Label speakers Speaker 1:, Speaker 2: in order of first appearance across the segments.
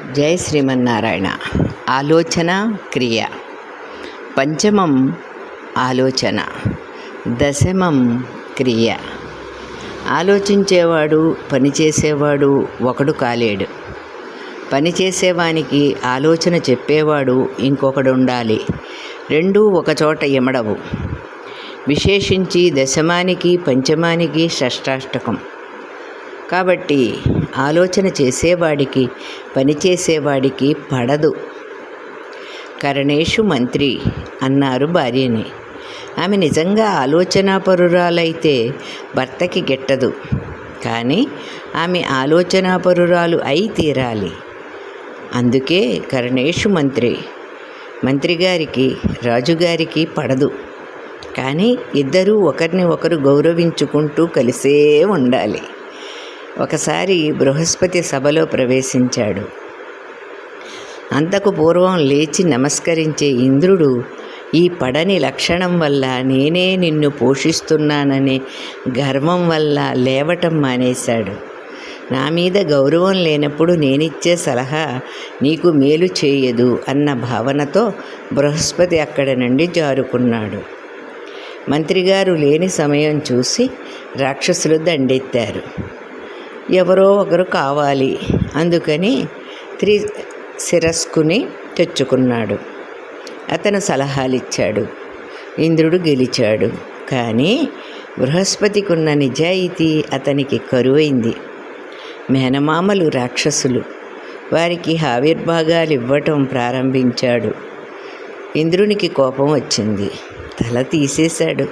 Speaker 1: జై శ్రీమన్నారాయణ. ఆలోచన క్రియ. పంచమం ఆలోచన. దశమం క్రియ. ఆలోచించేవాడు పనిచేసేవాడు ఒకడు కాలేడు. పనిచేసేవానికి ఆలోచన చెప్పేవాడు ఇంకొకడు ఉండాలి రెండూ ఒకచోట ఇమడవు. విశేషించి దశమానికి పంచమానికి షష్టాష్టకం. కాబట్టి ఆలోచన చేసేవాడికి పనిచేసేవాడికి పడదు. కరణేషు మంత్రి అన్నారు భార్యని. ఆమె నిజంగా ఆలోచనాపరురాలైతే భర్తకి గిట్టదు. కానీ ఆమె ఆలోచనాపరురాలు అయి తీరాలి. అందుకే కరణేషు మంత్రి మంత్రి గారికి రాజుగారికి పడదు. కానీ ఇద్దరూ ఒకరిని ఒకరు గౌరవించుకుంటూ కలిసే ఉండాలి. ఒకసారి బృహస్పతి సభలో ప్రవేశించాడు. అంతకు పూర్వం లేచి నమస్కరించే ఇంద్రుడు ఈ పడని లక్షణం వల్ల నేనే నిన్ను పోషిస్తున్నాననే గర్వం వల్ల లేవటం మానేశాడు. నా మీద గౌరవం లేనప్పుడు నేనిచ్చే సలహా నీకు మేలు చేయదు అన్న భావనతో బృహస్పతి అక్కడ నుండి జారుకున్నాడు. మంత్రిగారు లేని సమయం చూసి రాక్షసులు దండెత్తారు. ఎవరో ఒకరు కావాలి. అందుకని త్రి శిరస్కుని తెచ్చుకున్నాడు. అతను సలహాలిచ్చాడు. ఇంద్రుడు గెలిచాడు. కానీ బృహస్పతికి ఉన్న నిజాయితీ అతనికి కరువైంది. మేనమామలు రాక్షసులు. వారికి ఆవిర్భాగాలు ఇవ్వటం ప్రారంభించాడు. ఇంద్రునికి కోపం వచ్చింది. తల తీసేశాడు.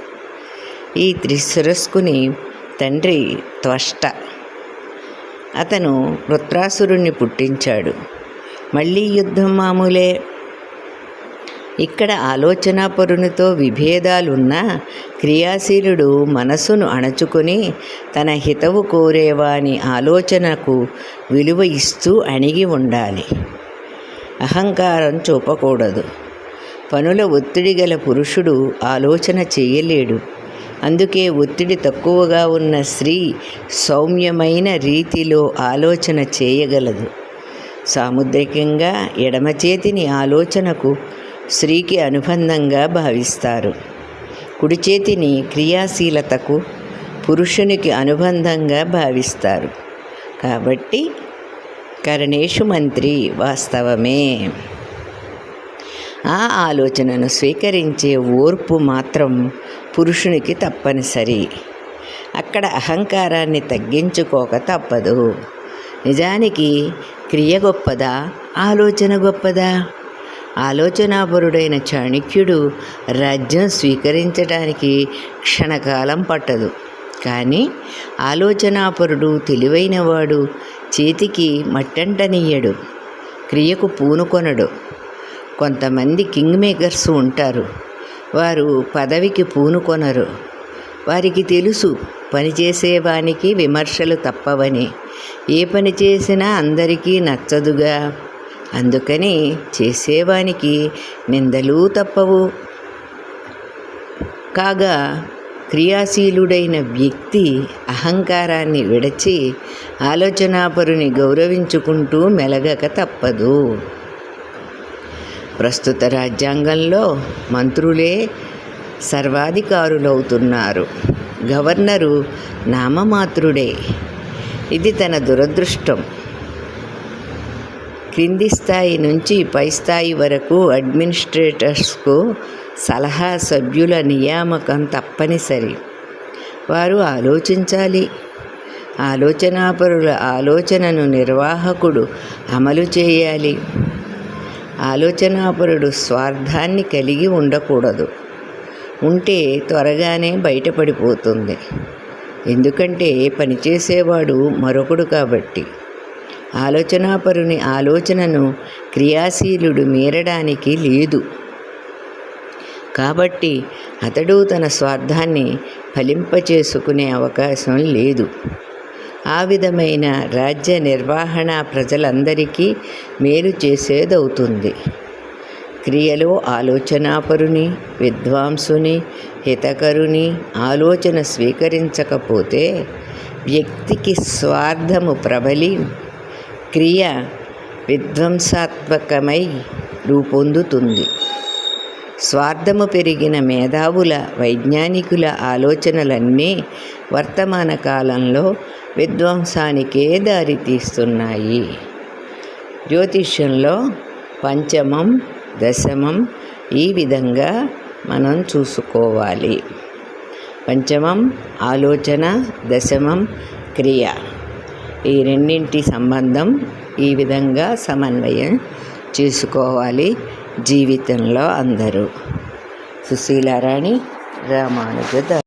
Speaker 1: ఈ త్రిశిరస్కుని తండ్రి త్వష్ట అతను వృత్రాసురుణ్ణి పుట్టించాడు. మళ్ళీ యుద్ధం మామూలే. ఇక్కడ ఆలోచనాపరునితో విభేదాలున్నా క్రియాశీలుడు మనసును అణచుకొని తన హితవు కోరేవాని ఆలోచనకు విలువ ఇస్తూ అణిగి ఉండాలి. అహంకారం చూపకూడదు. పనుల ఒత్తిడి గల పురుషుడు ఆలోచన చేయలేడు. అందుకే ఒత్తిడి తక్కువగా ఉన్న స్త్రీ సౌమ్యమైన రీతిలో ఆలోచన చేయగలదు. సాముద్రికంగా ఎడమ చేతిని ఆలోచనకు స్త్రీకి అనుబంధంగా భావిస్తారు. కుడి చేతిని క్రియాశీలతకు పురుషునికి అనుబంధంగా భావిస్తారు. కాబట్టి కరణేషు మంత్రి వాస్తవమే. ఆ ఆలోచనను స్వీకరించే ఓర్పు మాత్రం పురుషునికి తప్పనిసరి. అక్కడ అహంకారాన్ని తగ్గించుకోక తప్పదు. నిజానికి క్రియ గొప్పదా ఆలోచన గొప్పదా? ఆలోచనాపరుడైన చాణక్యుడు రాజ్యం స్వీకరించడానికి క్షణకాలం పట్టదు. కానీ ఆలోచనాపరుడు తెలివైనవాడు చేతికి మట్టంటనీయడు క్రియకు పూనుకొనడు. కొంతమంది కింగ్ మేకర్స్ ఉంటారు. వారు పదవికి పూనుకొనరు. వారికి తెలుసు పనిచేసేవానికి విమర్శలు తప్పవని. ఏ పని చేసినా అందరికీ నచ్చదుగా. అందుకని చేసేవానికి నిందలు తప్పవు. కాగా క్రియాశీలుడైన వ్యక్తి అహంకారాన్ని విడచి ఆలోచనాపరుని గౌరవించుకుంటూ మెలగక తప్పదు. ప్రస్తుత రాజ్యాంగంలో మంత్రులే సర్వాధికారులవుతున్నారు. గవర్నరు నామమాత్రుడే. ఇది తన దురదృష్టం. క్రింది స్థాయి నుంచి పై స్థాయి వరకు అడ్మినిస్ట్రేటర్స్కు సలహా సభ్యుల నియామకం తప్పనిసరి. వారు ఆలోచించాలి. ఆలోచనాపరుల ఆలోచనను నిర్వాహకుడు అమలు చేయాలి. ఆలోచనాపరుడు స్వార్థాన్ని కలిగి ఉండకూడదు. ఉంటే త్వరగానే బయటపడిపోతుంది. ఎందుకంటే పనిచేసేవాడు మరొకడు కాబట్టి. ఆలోచనాపరుని ఆలోచనను క్రియాశీలుడు మీరడానికి లేదు. కాబట్టి అతడు తన స్వార్థాన్ని ఫలింపచేసుకునే అవకాశం లేదు. ఆ విధమైన రాజ్య నిర్వహణ ప్రజలందరికీ మేలు చేసేదవుతుంది. క్రియలో ఆలోచనాపరుని విద్వాంసుని హితకరుని ఆలోచన స్వీకరించకపోతే వ్యక్తికి స్వార్థము ప్రబలి క్రియ విధ్వంసాత్మకమై రూపొందుతుంది. స్వార్థము పెరిగిన మేధావుల వైజ్ఞానికుల ఆలోచనలన్నీ వర్తమాన కాలంలో విధ్వంసానికే దారితీస్తున్నాయి జ్యోతిష్యంలో పంచమం దశమం ఈ విధంగా మనం చూసుకోవాలి. పంచమం ఆలోచన దశమం క్రియ ఈ రెండింటి సంబంధం ఈ విధంగా సమన్వయం చేసుకోవాలి. జీవితంలో అందరూ. సుశీలారాణి రామానుజ